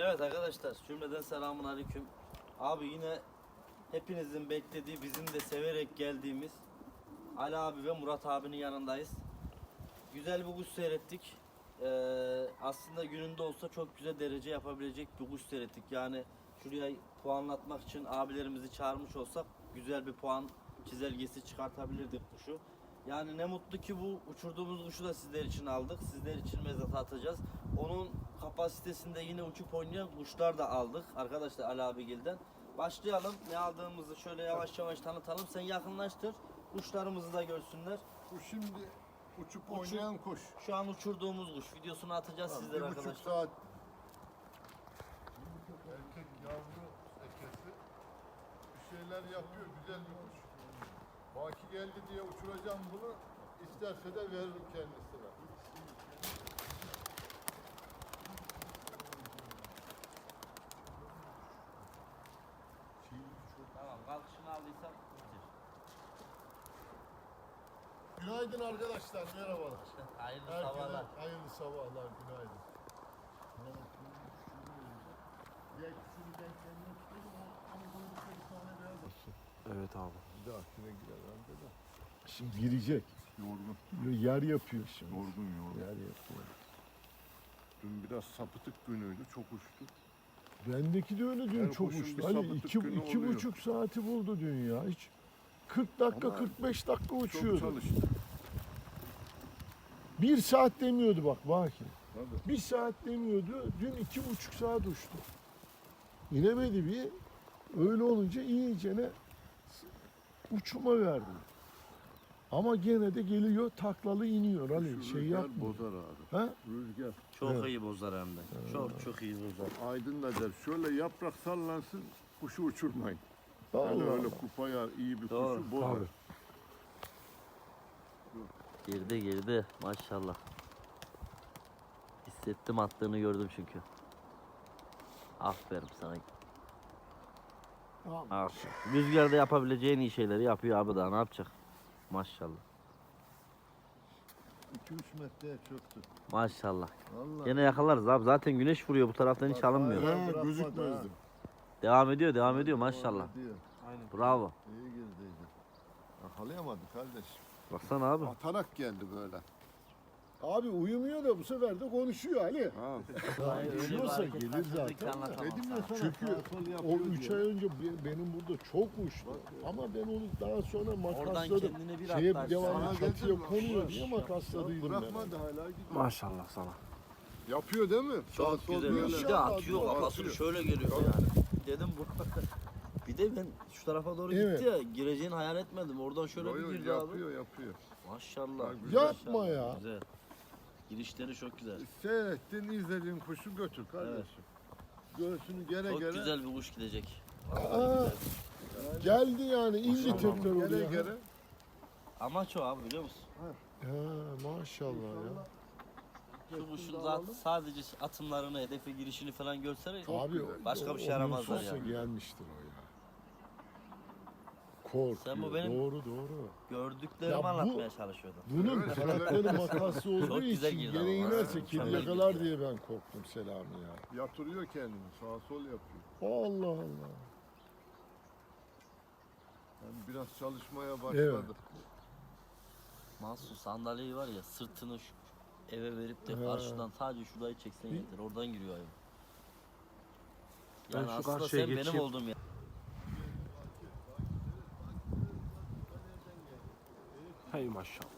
Evet arkadaşlar cümleden selamun aleyküm. Abi yine hepinizin beklediği bizim de severek geldiğimiz Ali abi ve Murat abinin yanındayız. Güzel bir kuş seyrettik. Ee, aslında gününde olsa çok güzel derece yapabilecek bir kuş seyrettik. Yani şuraya puanlatmak için abilerimizi çağırmış olsak güzel bir puan çizelgesi çıkartabilirdik kuşu. Yani ne mutlu ki bu uçurduğumuz kuşu da sizler için aldık. Sizler için mezata atacağız. Onun kapasitesinde yine uçup oynayan kuşlar da aldık. Arkadaşlar Ali abigilden. Başlayalım. Ne aldığımızı şöyle yavaş yavaş tanıtalım. Sen yakınlaştır. Kuşlarımızı da görsünler. Bu şimdi uçup Uçur- oynayan kuş. Şu an uçurduğumuz kuş. Videosunu atacağız Tamam, sizlere bir buçuk arkadaşlar. saat. Erkek yavru ekesi bir şeyler yapıyor. Güzel bir kuş. Baki geldi diye uçuracağım bunu. İsterse de veririm kendisine. Tamam kalkışını aldıysak bitir. Günaydın arkadaşlar. Merhabalar. Hayırlı Herkese sabahlar. hayırlı sabahlar. Günaydın. Evet abi. Bir dahakine girer bence de. Şimdi girecek. Yorgun. Yer yapıyor şimdi. Yorgun yorgun. Yer yapıyor. Dün biraz sapıtık günüydü. Çok uçtu. Bendeki de öyle dün Yani çok kuşun uçtu. bir Hani iki, günü iki oluyor. buçuk saati buldu dün ya. Hiç 40 dakika Ama 45 dakika Çok uçuyordu. çalıştı. Bir saat demiyordu bak bak. Tabii. Bir saat demiyordu. Dün iki buçuk saat uçtu. İnemedi bir. Öyle olunca iyicene uçuma verdi. Ama gene de geliyor taklalı iniyor. Hani Şu şey rüzgar yapmıyor. bozar abi. Ha? Rüzgar. Çok Evet. iyi bozar hem de. Çok çok iyi bozar. Aydın da der. Şöyle yaprak sallansın. Kuşu uçurmayın. Yani Allah öyle Allah. kupaya iyi bir Doğru. kuşu bozar. Tabii. Girdi girdi maşallah. Hissettim attığını gördüm çünkü. Aferin sana. Tamam. Aferin. Rüzgarda yapabileceğin iyi şeyleri yapıyor abi daha ne yapacak? Maşallah. 2-3 metreye çöktü. Maşallah. Vallahi. Gene yakalarız abi. Zaten güneş vuruyor bu taraftan hiç alınmıyor. Ha, Bırakmadı gözükmezdi. Devam ediyor, devam ediyor maşallah. Diyor. Bravo. İyi girdiydi. Yakalayamadı kardeş. Baksana abi. Atarak geldi böyle. Abi uyumuyor da bu sefer de konuşuyor Ali. Ha. Uyuyorsa gelir zaten. de. Dedim ya sana Çünkü O 3 ay önce be- benim burada çok uçtu. Ama ben onu daha sonra makasladım. kendine bir Şeye atlar. devamlı Sana çatıya dedim, konuyor diye makasladıydım ben. Bırakmadı hala gidiyor. Maşallah sana. Yapıyor değil mi? Sağa Çok sol güzel. böyle. Bir de atıyor kafasını şöyle geliyor yani. Dedim bu. bir de ben şu tarafa doğru Evet. gitti ya gireceğini hayal etmedim. Oradan şöyle Yo, bir yo, girdi abi. yapıyor yapıyor. Maşallah. Ha, güzel. Yapma ya. Güzel. Girişleri çok güzel. Seyrettin, izlediğin kuşu götür kardeşim. Göğsünü gere Çok gere. güzel bir kuş gidecek. Aa, geldi yani tekrar Gere oraya. gere. Amaç o abi biliyor musun? Ha, maşallah ya. Şu kuşun zaten sadece atımlarını, hedefe girişini falan görsene. Abi Başka o- bir şey o yaramazlar Yusuf'sa yani. gelmiştir o ya. Korkuyor. Sen bu benim- Doğru doğru. Gördüklerimi Ya bu- anlatmaya çalışıyordum. Bunun Evet, karakteri makaslı olduğu Çok güzel için girdi gene ama. inerse Ha, kedi mükemmel yakalar girdi. diye ben korktum Selami ya. Yatırıyor kendini, sağa sol yapıyor. Allah Allah. Yani biraz çalışmaya başladı. Mahsus sandalyeyi var ya sırtını şu eve verip de He. karşıdan sadece şurayı çeksen yeter. Oradan giriyor hayvan. Ben Yani şu aslında karşıya sen benim geçeyim. oldum ya. Hey maşallah. Yürü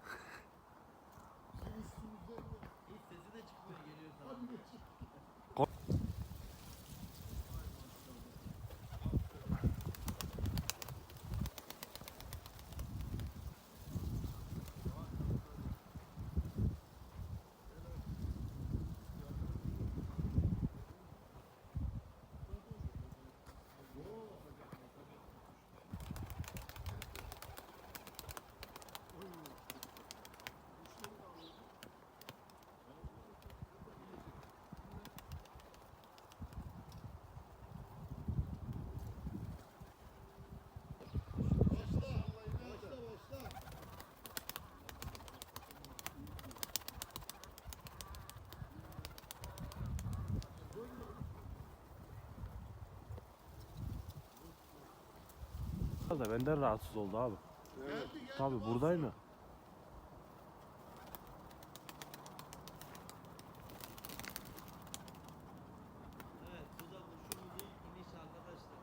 da benden rahatsız oldu abi. Tabi buradayım Evet bu da kuşumuzun iniş arkadaşlar.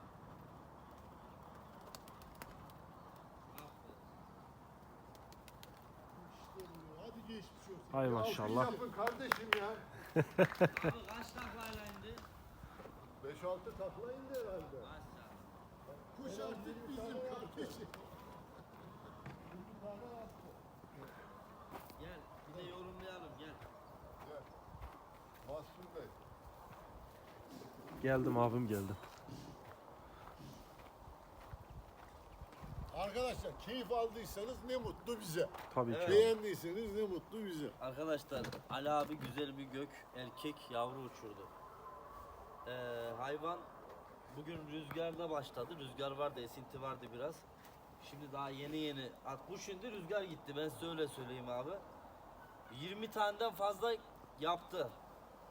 Aferin. Hadi geçmiş olsun. Hay maşallah. yapın kardeşim ya. Abi kaç taklayla indi? 5-6 takla indi herhalde. Kuş artık bizim kardeşim. Gel bir de yorumlayalım gel. Gel. Mahsun Bey. Geldim abim geldim. Arkadaşlar keyif aldıysanız ne mutlu bize. Tabii Evet. ki. Beğendiyseniz ne mutlu bize. Arkadaşlar Ali abi güzel bir gök erkek yavru uçurdu. Ee, hayvan bugün rüzgarda başladı. Rüzgar vardı, esinti vardı biraz. Şimdi daha yeni yeni. At bu şimdi rüzgar gitti. Ben size öyle söyleyeyim abi. 20 taneden fazla yaptı.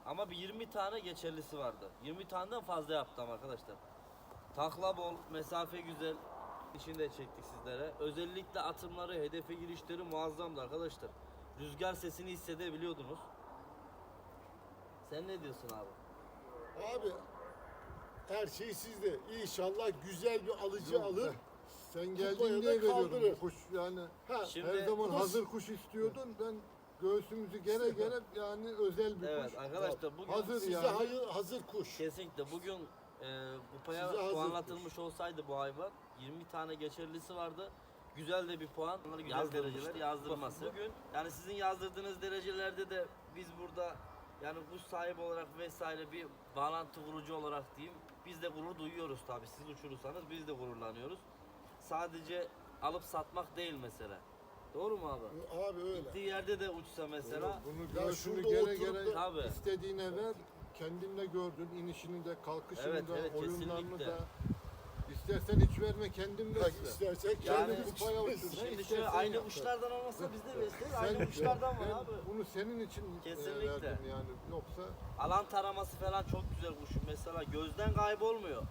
Ama bir 20 tane geçerlisi vardı. 20 taneden fazla yaptım arkadaşlar. Takla bol, mesafe güzel. İşini de çektik sizlere. Özellikle atımları, hedefe girişleri muazzamdı arkadaşlar. Rüzgar sesini hissedebiliyordunuz. Sen ne diyorsun abi? Abi her şey sizde. İnşallah güzel bir alıcı Yok, alır. Sen da diye veriyorum bu kuş yani. Ha, Şimdi- Her zaman bu hazır kuş istiyordun. Ben göğsümüzü gere gere yani özel bir Evet kuş. arkadaşlar bugün Hazır size yani. hayır, hazır kuş. kesinlikle bugün e, kupaya Size hazır puanlatılmış olsaydı bu hayvan 20 tane geçerlisi vardı. Güzel de bir puan. Bunları güzel dereceler yazdırması. Bugün yani sizin yazdırdığınız derecelerde de biz burada yani kuş sahibi olarak vesaire bir bağlantı kurucu olarak diyeyim. Biz de gurur duyuyoruz tabii. Siz uçurursanız biz de gururlanıyoruz. Sadece alıp satmak değil mesele. Doğru mu abi? Abi öyle. Gittiği yerde de uçsa mesela. Bunu Ya göğsünü şurada gere oturup gere da- Tabii. istediğine ver. Kendin de gördün inişini de kalkışını Evet, da evet, oyunlarını kesinlikle. da. İstersen hiç verme kendin Bak besle. istersen Yani- kendimiz kupaya uçururuz. uçursun. Şimdi istersen şöyle aynı yap. uçlardan olmasa biz de besleriz. Aynı uçlardan var abi. Bunu senin için e, Kesinlikle. verdim yani. Yoksa Alan taraması falan çok güzel kuşun. Mesela gözden kaybolmuyor.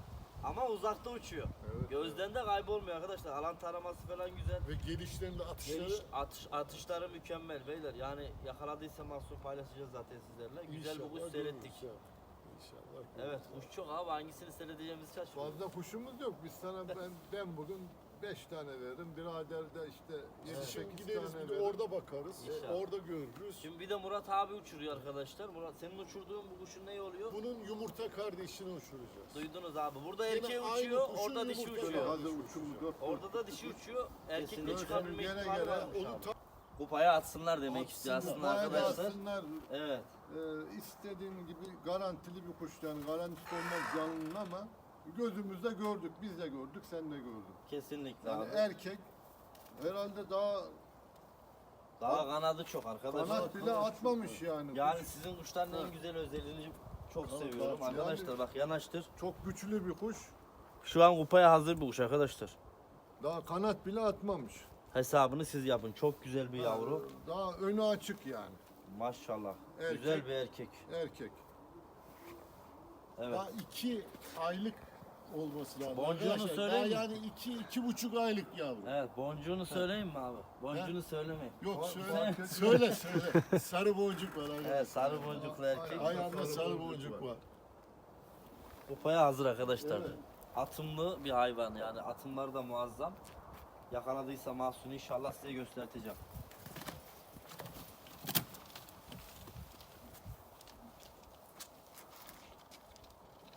Ama uzakta uçuyor. Evet, Gözden de kaybolmuyor arkadaşlar. Alan taraması falan güzel. Ve gelişlerinde atışları Geliş, atış, atışları mükemmel beyler. Yani yakaladıysa mahsur paylaşacağız zaten sizlerle. Güzel bir İnşallah kuş seyrettik. ya. İnşallah. Evet kuş çok abi hangisini seyredeceğimizi şaşırıyoruz. fazla kuşumuz yok. Biz sana ben ben bugün 5 tane verdim. Birader de işte 7 Şimdi 8 gideriz tane bir de orada bakarız. İnşallah. Orada görürüz. Şimdi bir de Murat abi uçuruyor arkadaşlar. Murat senin uçurduğun bu kuşun ne oluyor? Bunun yumurta kardeşini uçuracağız. Duydunuz abi. Burada Yine erkeği aynı uçuyor, kuşun orada dişi yumurtası. uçuyor. Hazır uçumuz yok. Orada da dişi uçuyor. Erkekle Kesinlikle. çıkabilme Gene ihtimali varmış Onu abi. ta- Kupaya atsınlar demek istiyor aslında arkadaşlar. atsınlar. Evet. Ee, istediğin gibi garantili bir kuş yani garantisi olmaz canlının ama gözümüzde gördük. Biz de gördük, sen de gördün. Kesinlikle Yani abi. erkek herhalde daha Daha kanadı çok arkadaşlar. kanat bile atmamış yani. Yani Kuş sizin kuşların en güzel özelliğini çok Tamam, seviyorum tamam. arkadaşlar. Yani- Bak yanaştır. çok güçlü bir kuş. Şu an kupaya hazır bir kuş arkadaşlar. Daha kanat bile atmamış. Hesabını siz yapın. Çok güzel bir yavru. Daha önü açık yani. Maşallah. Erkek. Güzel bir erkek. Erkek. Evet. Daha iki aylık olması lazım. Boncuğunu Arkadaşlar, söyleyeyim daha mi? yani iki, iki buçuk aylık yavru. Evet boncuğunu söyleyeyim mi abi? Boncuğunu söylemeyin. Yok söyle, söyle söyle. Sarı boncuk var arkadaşlar. Evet sarı boncuklu erkek. Ayağında sarı boncuk boncuk var. Kupaya hazır arkadaşlar. Evet. Atımlı bir hayvan yani atımları da muazzam. Yakaladıysa Mahsun inşallah size göstereceğim.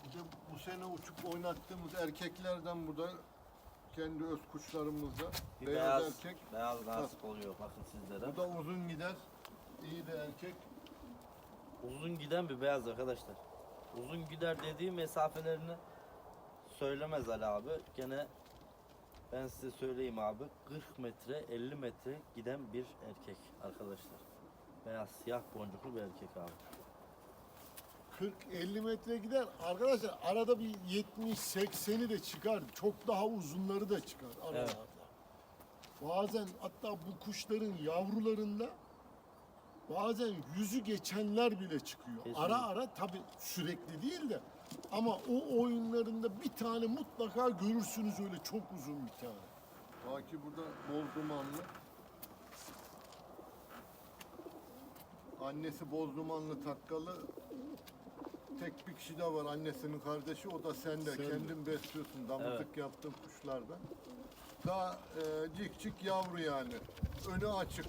Bir de bu sene uçup oynattığımız erkeklerden burada kendi öz kuşlarımızda Bir beyaz, beyaz, erkek. beyaz nasip oluyor bakın sizlere. Bu da uzun gider. İyi de erkek. Uzun giden bir beyaz arkadaşlar. Uzun gider dediği mesafelerini söylemez Ali abi. Gene ben size söyleyeyim abi. 40 metre 50 metre giden bir erkek arkadaşlar. Beyaz siyah boncuklu bir erkek abi. 40-50 metre gider. Arkadaşlar arada bir 70-80'i de çıkar. Çok daha uzunları da çıkar aralarda. Bazen hatta bu kuşların yavrularında bazen yüzü geçenler bile çıkıyor. Kesinlikle. Ara ara tabi sürekli değil de ama o oyunlarında bir tane mutlaka görürsünüz öyle çok uzun bir tane. Baki burada boz dumanlı. Annesi boz dumanlı takkalı. Tek bir kişi de var annesinin kardeşi o da sende. Sende. Kendin besliyorsun damızlık yaptığın kuşlardan. Daha e, cik cik yavru yani. Önü açık.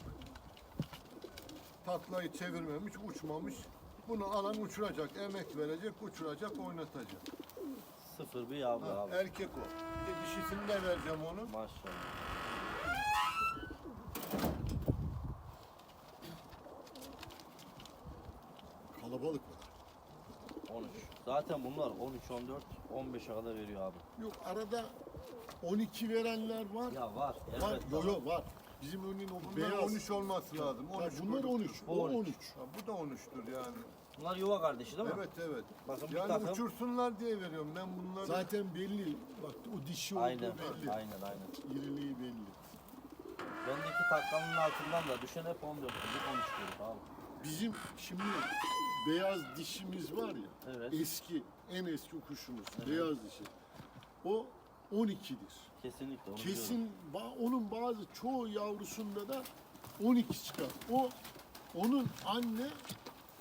Taklayı çevirmemiş, uçmamış. Bunu alan uçuracak, emek verecek, uçuracak, oynatacak. Sıfır bir yavru Ha, abi. erkek o. Bir de dişisini de vereceğim onun. Maşallah. Kalabalık. 13. Zaten bunlar 13, 14, 15'e kadar veriyor abi. Yok arada 12 verenler var. Ya var. var. elbette Yo var. yo var. Bizim örneğin o Bunlar beyaz. 13 olması lazım. Ha, 13 bunlar kuyruk. 13. Bu O 13. 13. Ha, bu da 13'tür yani. Bunlar yuva kardeşi değil mi? Evet evet. Bakın bir Yani takım. uçursunlar diye veriyorum ben bunları. Zaten belli. Bak o dişi olduğu Aynen, belli. aynen, aynen. İriliği belli. Bendeki takkanın altından da düşen hep 14, bir 13 diyor abi. Bizim şimdi beyaz dişimiz var ya. Evet. Eski, en eski kuşumuz. Beyaz dişi. O 12'dir. Kesinlikle onu biliyorum. Kesin ba- onun bazı çoğu yavrusunda da 12 çıkar. O onun anne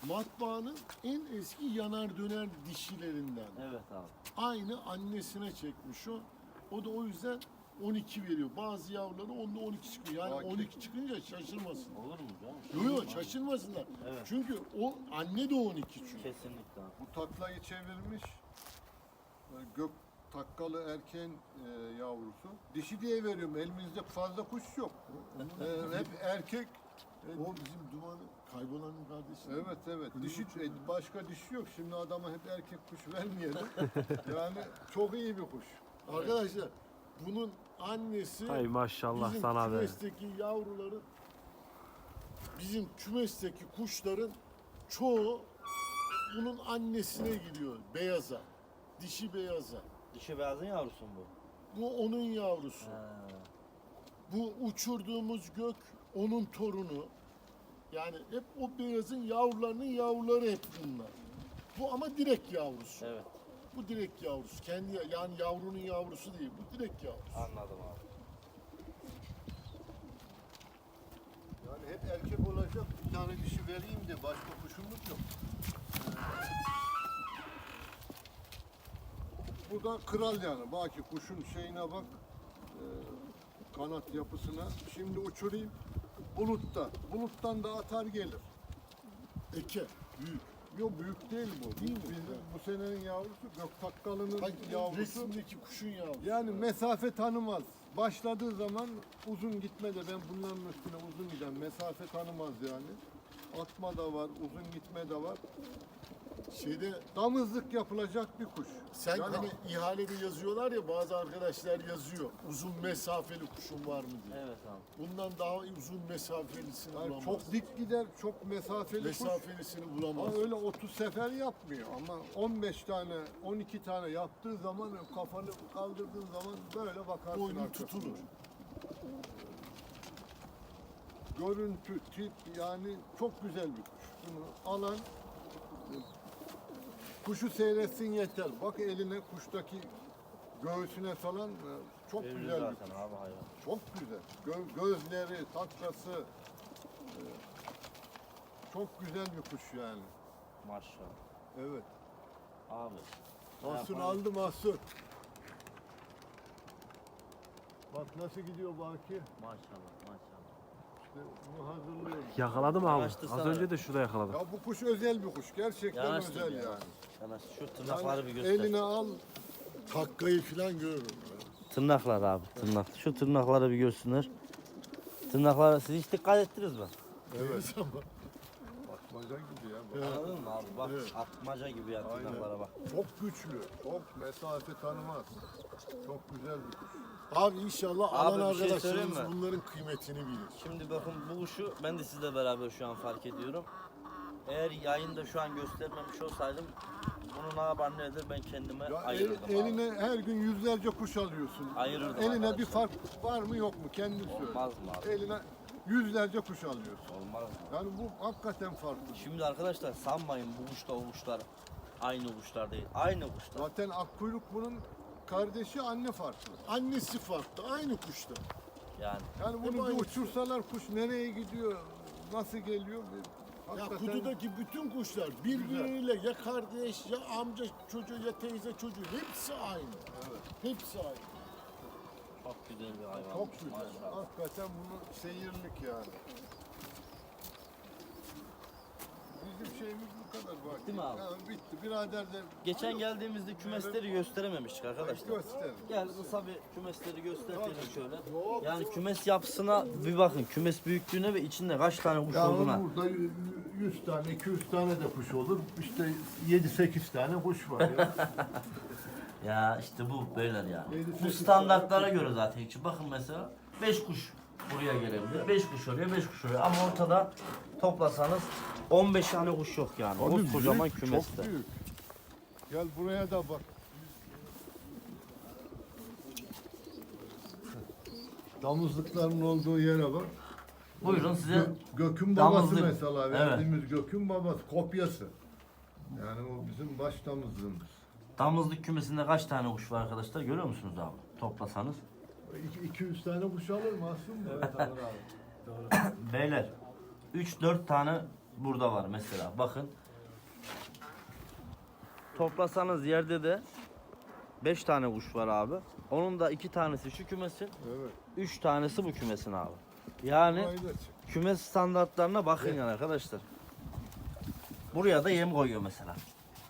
matbaanın en eski yanar döner dişilerinden. Evet abi. Aynı annesine çekmiş o. O da o yüzden 12 veriyor. Bazı yavruları onda 12 çıkıyor. Yani Bak- 12 çıkınca şaşırmasın. Olur mu canım? Yok yok şaşırmasınlar. Evet. Çünkü o anne de 12 çünkü. Kesinlikle. Bu taklayı çevirmiş. Böyle Gök takkalı erkeğin e, yavrusu. Dişi diye veriyorum. Elimizde fazla kuş yok. E, hep erkek. E, O bizim dumanı kaybolanın kardeşi. Evet evet. Dişi e, başka dişi yok. Şimdi adama hep erkek kuş vermeyelim. yani çok iyi bir kuş. Arkadaşlar bunun annesi Hay maşallah bizim sana be. kümesteki yavruların bizim kümesteki kuşların çoğu bunun annesine gidiyor beyaza. Dişi beyaza. Dişi beyazın yavrusu mu bu? Bu onun yavrusu. Ha. Bu uçurduğumuz gök onun torunu. Yani hep o beyazın yavrularının yavruları hep bunlar. Bu ama direkt yavrusu. Evet Bu direkt yavrusu. Kendi yani yavrunun yavrusu değil. Bu direkt yavrusu. anladım abi. Yani hep erkek olacak bir tane dişi vereyim de başka kuşumuz yok. Bu da kral yani. Bak ki kuşun şeyine bak. e, kanat yapısına. Şimdi uçurayım. Bulutta. Buluttan da atar gelir. Eke. Büyük. Yok büyük değil bu. Değil mi? Bizim bu senenin yavrusu Göktakkalı'nın yavrusu. resimdeki kuşun yavrusu. Yani mesafe tanımaz. Başladığı zaman uzun gitme de ben bunların üstüne uzun giden mesafe tanımaz yani. Atma da var, uzun gitme de var. Şeyde Damızlık yapılacak bir kuş. sen Yani hani ihalede yazıyorlar ya bazı arkadaşlar yazıyor. Uzun mesafeli kuşun var mı diye. Evet abi. Bundan daha uzun mesafelisini yani bulamaz. çok dik gider, çok mesafeli kuş. mesafelisini Ama bulamaz. öyle 30 sefer yapmıyor ama 15 tane, 12 tane yaptığı zaman kafanı kaldırdığın zaman böyle bakarsın Boynu arkasına. tutulur. görüntü, tip yani çok güzel bir kuş. Bunu alan kuşu seyretsin yeter. Bak eline kuştaki göğsüne falan e, çok Belli güzel bir zaten kuş. abi hayvan. Çok güzel. Gö- gözleri, taklası e, çok güzel bir kuş yani. Maşallah. Evet. Abi. Mahsun yapalım? aldı Mahsun. Bak nasıl gidiyor Baki. Maşallah maşallah. İşte bunu hazırlıyoruz. Yakaladım abi. Yanaştı Az sana. önce de şurada yakaladım. Ya bu kuş özel bir kuş. Gerçekten Yanaştır özel ya. yani. Sana şu tırnakları bir göster. eline al takkayı falan görürüm. Tırnaklar abi tırnak. Şu tırnakları bir görsünler. Tırnaklara siz hiç dikkat ettiniz mi? Evet. Bakmaca gibi ya. bak. Anladın mı abi? Bak Evet. atmaca gibi ya Aynen. tırnaklara bak. Çok güçlü. Çok mesafe tanımaz. Çok güzel bir kuş. Abi inşallah Abi alan bir şey söyleyeyim arkadaşlarımız mi? bunların kıymetini bilir. Şimdi bakın bu kuşu ben de sizle beraber şu an fark ediyorum. Eğer yayında şu an göstermemiş olsaydım bunu ne yapar ne eder ben kendime Ya el- ayırırdım abi. eline her gün yüzlerce kuş alıyorsun. Ayırırdım Eline bir arkadaşlar. fark var mı yok mu kendin söyle. Olmaz mı abi? Eline yüzlerce kuş alıyorsun. Olmaz mı? Yani bu hakikaten farklı. Şimdi arkadaşlar sanmayın bu kuşla o kuşlar aynı kuşlar değil. Aynı kuşlar. Zaten akkuyruk bunun kardeşi anne farklı. Annesi farklı, aynı kuşta. Yani Yani bunu bir uçursalar kuş nereye gidiyor, nasıl geliyor? Ya Hakikaten kutudaki bütün kuşlar birbiriyle ya kardeş ya amca çocuğu ya teyze çocuğu hepsi aynı. Hepsi aynı. çok güzel bir hayvan. çok güzel. Maşallah. Hakikaten bunu seyirlik yani. Bizim şeyimiz bu kadar bak. Bitti mi abi? Bitti. Birader de Geçen geldiğimizde kümesleri gösterememiştik arkadaşlar. göster. Gel kısa bir kümesleri gösterelim şöyle. Yani kümes yapısına bir bakın. Kümes büyüklüğüne ve içinde kaç tane kuş olduğuna. burada 100 tane, 200 tane de kuş olur. İşte 7-8 tane kuş var ya. Ya işte bu beyler ya. Bu standartlara göre zaten içi. Bakın mesela 5 kuş buraya gelebilir. 5 kuş oraya, 5 kuş oraya. Ama ortada toplasanız 15 tane kuş yok yani. O kocaman büyük, kümeste. Çok büyük. Gel buraya da bak. Damızlıkların olduğu yere bak. Buyurun size Gö- Gök'ün babası damızlık. mesela Evet. verdiğimiz Gök'ün babası kopyası. Yani o bizim baş damızlığımız. damızlık kümesinde kaç tane kuş var arkadaşlar görüyor musunuz abi? Toplasanız. İki- 200 tane kuş alır mı aslında? Evet Beyler 3-4 tane burada var mesela. Bakın. Toplasanız yerde de 5 tane kuş var abi. Onun da 2 tanesi şu kümesin, evet. 3 tanesi bu kümesin abi. Yani kümes standartlarına bakın yani arkadaşlar. Buraya da yem koyuyor mesela.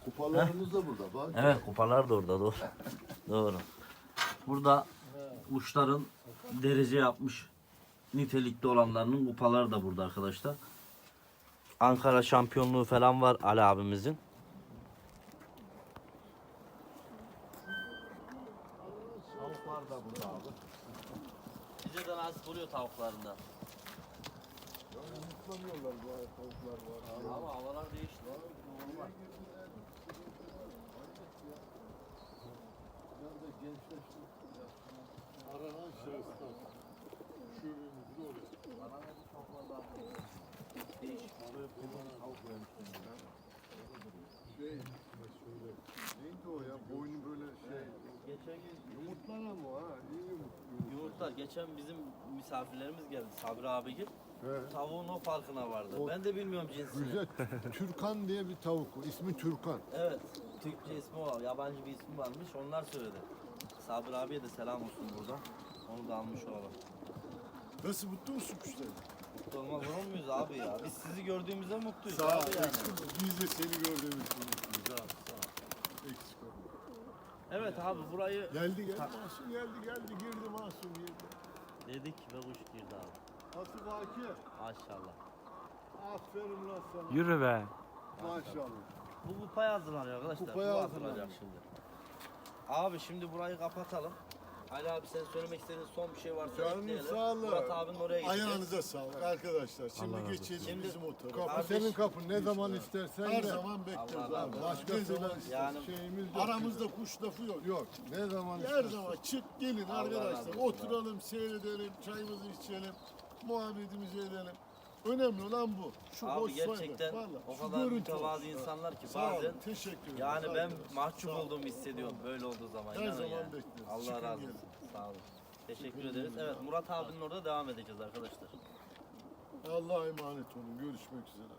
Kupalarımız da burada bak. Evet kupalar da orada doğru. doğru. Burada kuşların derece yapmış nitelikli olanlarının kupaları da burada arkadaşlar. Ankara şampiyonluğu falan var Ali abimizin. Tavuklar da burada abi. Bize de nasip oluyor tavuklarında. Yumurtlanıyorlar bu ay tavuklar var. Ama havalar değişti. Normal. Aranan şahıslar. Şubemizi oraya. Şey, neydi o ya? Boynu böyle şey. Geçen gün Yumurtlar ama ha. iyi yumurt. yumurtlar. Yumurtlar geçen bizim misafirlerimiz geldi Sabri abigil. He. Tavuğun o farkına vardı. O- ben de bilmiyorum cinsini. Güzel. Türkan diye bir tavuk. o. İsmi Türkan. Evet. Türkçe ismi var. Yabancı bir ismi varmış. Onlar söyledi. Sabri abiye de selam olsun burada. Onu da almış olalım. Nasıl mutlu musun kuşları? Mutlu olmaz olur muyuz abi ya? Biz sizi gördüğümüzde mutluyuz Sağ ol. abi yani. Biz de seni gördüğümüz için mutluyuz abi. Sağ ol. Eksik olma. Evet abi burayı Geldi geldi. Masum geldi geldi. Girdi Masum girdi. dedik ve kuş girdi abi. Asıl Baki. Maşallah. Aferin lan sana. Yürü be. Maşallah. Bu kupaya hazırlanıyor arkadaşlar. Kupaya Bu hazırlanıyor. hazırlanacak şimdi. Abi şimdi burayı kapatalım. Ali abi sen söylemek istediğin son bir şey varsa Canın ekleyelim. sağlığı. Murat abinin oraya geçeceğiz. Ayağınıza sağlık arkadaşlar. Şimdi geçelim olsun. bizim motora. Kapı Kardeş- senin kapın. Ne zaman istersen Her gel. zaman bekleriz Allah abi. Başka Ne zaman zaman Yani- şeyimiz yok. Aramızda kuş lafı yok. Yok. Ne zaman Her istersen. zaman çık gelin Allah razı arkadaşlar. olsun. Oturalım, seyredelim, çayımızı içelim, muhabbetimizi edelim. Önemli olan bu. Şu Abi sohbet, gerçekten vallahi. o Şu kadar görüntü mütevazı olsun. insanlar ki Sağ olun, bazen teşekkür ederim. yani ben Arkadaşlar, mahcup sağ olun. olduğumu hissediyorum böyle olduğu zaman. Her inanın zaman ya. bekleriz. Allah Çıkın razı olsun. Sağ olun. Teşekkür ederiz. Evet Murat abinin orada devam edeceğiz arkadaşlar. Allah'a emanet olun. Görüşmek üzere.